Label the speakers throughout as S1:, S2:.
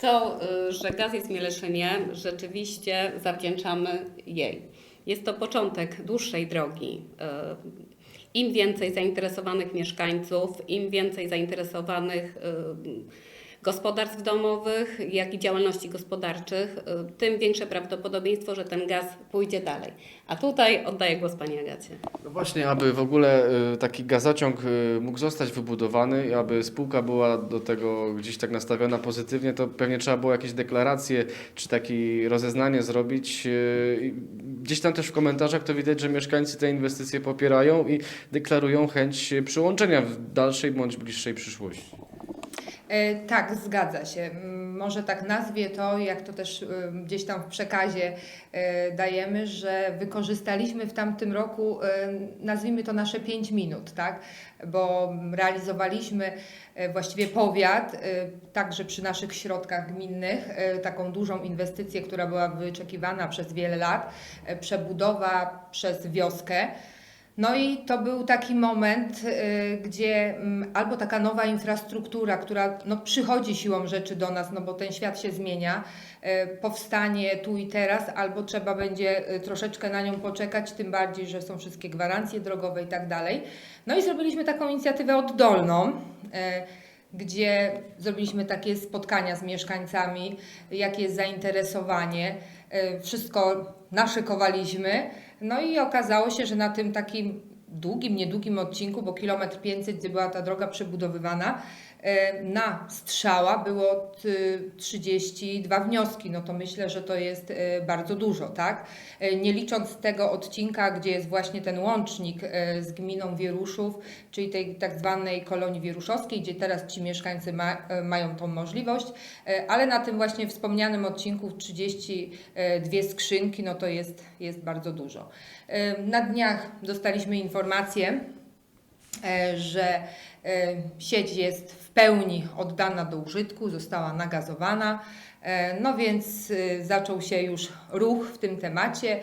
S1: To, y, że gaz jest Mieleszynie, rzeczywiście zawdzięczamy jej. Jest to początek dłuższej drogi. Y, Im więcej zainteresowanych mieszkańców, im więcej zainteresowanych y, gospodarstw domowych, jak i działalności gospodarczych, y, tym większe prawdopodobieństwo, że ten gaz pójdzie dalej. A tutaj oddaję głos Pani Agacie.
S2: No właśnie, aby w ogóle y, taki gazociąg y, mógł zostać wybudowany i aby spółka była do tego gdzieś tak nastawiona pozytywnie, to pewnie trzeba było jakieś deklaracje czy takie rozeznanie zrobić. Gdzieś tam też w komentarzach to widać, że mieszkańcy te inwestycje popierają i deklarują chęć przyłączenia w dalszej bądź bliższej przyszłości.
S3: E, Tak, zgadza się. Może tak nazwie to, jak to też e, gdzieś tam w przekazie e, dajemy, że wykorzystaliśmy w tamtym roku, nazwijmy to nasze 5 minut, tak? Bo realizowaliśmy właściwie powiat, także przy naszych środkach gminnych, taką dużą inwestycję, która była wyczekiwana przez wiele lat, przebudowa przez wioskę. No i to był taki moment, y, gdzie mm, albo taka nowa infrastruktura, która no, przychodzi siłą rzeczy do nas, no bo ten świat się zmienia, y, powstanie tu i teraz, albo trzeba będzie y, troszeczkę na nią poczekać, tym bardziej, że są wszystkie gwarancje drogowe i tak dalej. No i zrobiliśmy taką inicjatywę oddolną. Gdzie zrobiliśmy takie spotkania z mieszkańcami, jakie jest zainteresowanie. Y, Wszystko naszykowaliśmy. No i okazało się, że na tym takim długim, niedługim odcinku, bo kilometr 500, gdzie była ta droga przebudowywana, e, na strzała było ty- 32 wnioski. No to myślę, że to jest e, bardzo dużo, tak? E, Nie licząc tego odcinka, gdzie jest właśnie ten łącznik e, z gminą Wieruszów, czyli tej tak zwanej kolonii wieruszowskiej, gdzie teraz ci mieszkańcy ma, e, mają tą możliwość, E, ale na tym właśnie wspomnianym odcinku 32 skrzynki, no to jest, jest bardzo dużo. E, Na dniach dostaliśmy informację, e, że e, sieć jest w pełni oddana do użytku, została nagazowana. E, No więc zaczął się już ruch w tym temacie.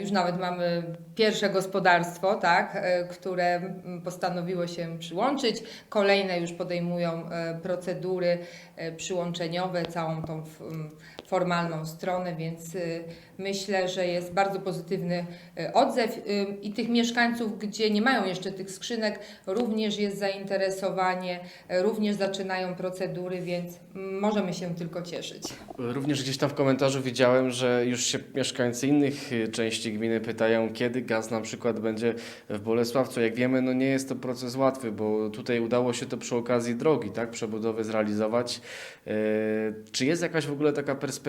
S3: Już nawet mamy pierwsze gospodarstwo, tak, które postanowiło się przyłączyć. Kolejne już podejmują procedury przyłączeniowe, całą tą formalną stronę, więc y, myślę, że jest bardzo pozytywny y, odzew y, i tych mieszkańców, gdzie nie mają jeszcze tych skrzynek, również jest zainteresowanie, również zaczynają procedury, więc możemy się tylko cieszyć.
S2: Również gdzieś tam w komentarzu widziałem, że już się mieszkańcy innych części gminy pytają, kiedy gaz na przykład będzie w Bolesławcu. Jak wiemy, no nie jest to proces łatwy, bo tutaj udało się to przy okazji drogi, tak, przebudowy zrealizować. Czy jest jakaś w ogóle taka perspektywa,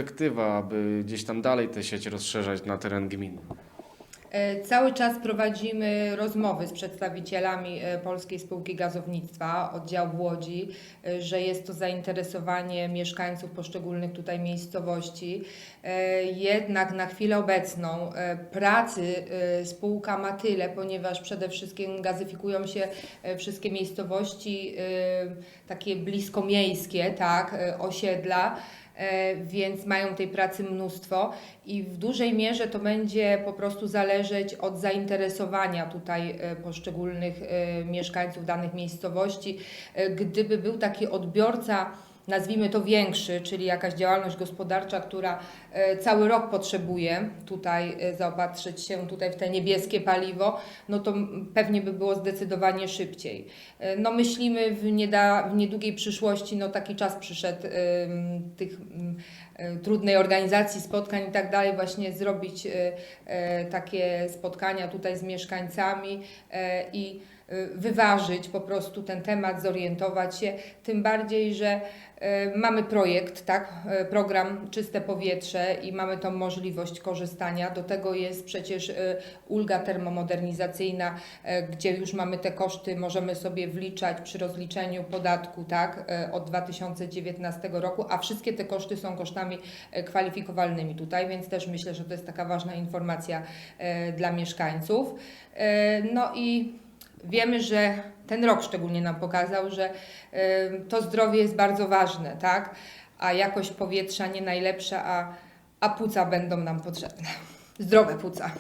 S2: aby gdzieś tam dalej tę sieć rozszerzać na teren gminy?
S3: E, Cały czas prowadzimy rozmowy z przedstawicielami e, Polskiej Spółki Gazownictwa, oddział w Łodzi, e, że jest to zainteresowanie mieszkańców poszczególnych tutaj miejscowości. Jednak na chwilę obecną pracy spółka ma tyle, ponieważ przede wszystkim gazyfikują się wszystkie miejscowości takie blisko miejskie, tak, osiedla. E, więc mają tej pracy mnóstwo i w dużej mierze to będzie po prostu zależeć od zainteresowania tutaj e, poszczególnych e, mieszkańców danych miejscowości. Gdyby był taki odbiorca, nazwijmy to większy, czyli jakaś działalność gospodarcza, która e, cały rok potrzebuje tutaj e, zaopatrzyć się tutaj w te niebieskie paliwo, no to pewnie by było zdecydowanie szybciej. E, No myślimy w, nieda, w niedługiej przyszłości, no taki czas przyszedł tych trudnej organizacji spotkań i tak dalej, właśnie zrobić takie spotkania tutaj z mieszkańcami i wyważyć po prostu ten temat, zorientować się, tym bardziej, że e, mamy projekt, tak, e, program Czyste Powietrze i mamy tą możliwość korzystania. Do tego jest przecież ulga termomodernizacyjna, gdzie już mamy te koszty, możemy sobie wliczać przy rozliczeniu podatku, tak, od 2019 roku, a wszystkie te koszty są kosztami kwalifikowalnymi tutaj, więc też myślę, że to jest taka ważna informacja dla mieszkańców. No i wiemy, że ten rok szczególnie nam pokazał, że to zdrowie jest bardzo ważne, tak, a jakość powietrza nie najlepsza, a, a płuca będą nam potrzebne. Zdrowe płuca.